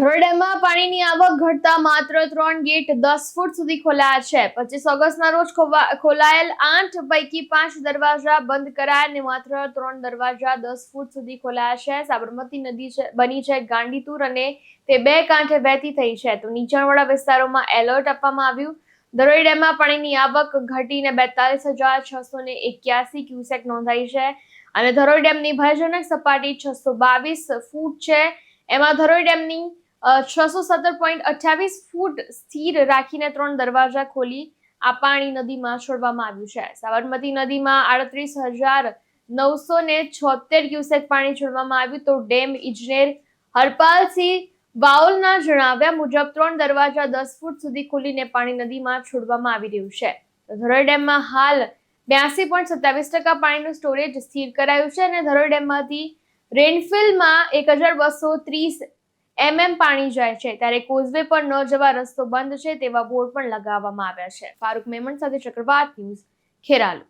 ધરોઈ ડેમમાં પાણીની આવક ઘટતા માત્ર ત્રણ ગેટ દસ ફૂટ સુધી ખોલાયા છે. પચીસ ઓગસ્ટના રોજ ખોલાયેલ આઠ પૈકી પાંચ દરવાજા બંધ કરાયા અને માત્ર ત્રણ દરવાજા દસ ફૂટ સુધી ખોલાયા છે. સાબરમતી નદી બની છે ગાંડીતુર અને તે બે કાંઠે વહેતી થઈ છે. તો નીચાણવાળા વિસ્તારોમાં એલર્ટ આપવામાં આવ્યું. ધરોઈ ડેમમાં પાણીની આવક ઘટીને બેતાલીસ હજાર છસો ને એક્યાસી ક્યુસેક નોંધાઈ છે અને ધરોઈ ડેમની ભયજનક સપાટી છસો બાવીસ ફૂટ છે. એમાં ધરોઈ ડેમની છસો સત્તર પોઈન્ટ અઠ્યાવીસ ફૂટ સ્થિર રાખીને ત્રણ દરવાજા ખોલી આ પાણી નદીમાં છોડવામાં આવ્યું છે. સાબરમતી નદીમાં આડત્રીસ હજાર નવસો ને છોતેર ક્યુસેક પાણી છોડવામાં આવ્યું તો ડેમ ઇજનેર હરપાલસિંહ બાઉલના જણાવ્યા મુજબ ત્રણ દરવાજા દસ ફૂટ સુધી ખોલીને પાણી નદીમાં છોડવામાં આવી રહ્યું છે. ધરોઈ ડેમમાં હાલ બ્યાસી પોઈન્ટ સત્યાવીસ ટકા પાણીનું સ્ટોરેજ સ્થિર કરાયું છે અને ધરોઈ ડેમમાંથી રેનફિલમાં એક હજાર બસો ત્રીસ એમએમ પાણી જાય છે, ત્યારે કોઝવે પર ન જવા રસ્તો બંધ છે તેવા બોર્ડ પણ લગાવવામાં આવ્યા છે. ફારૂક મેમણ સાથે ચક્રવાત ન્યૂઝ ખેરાલુ.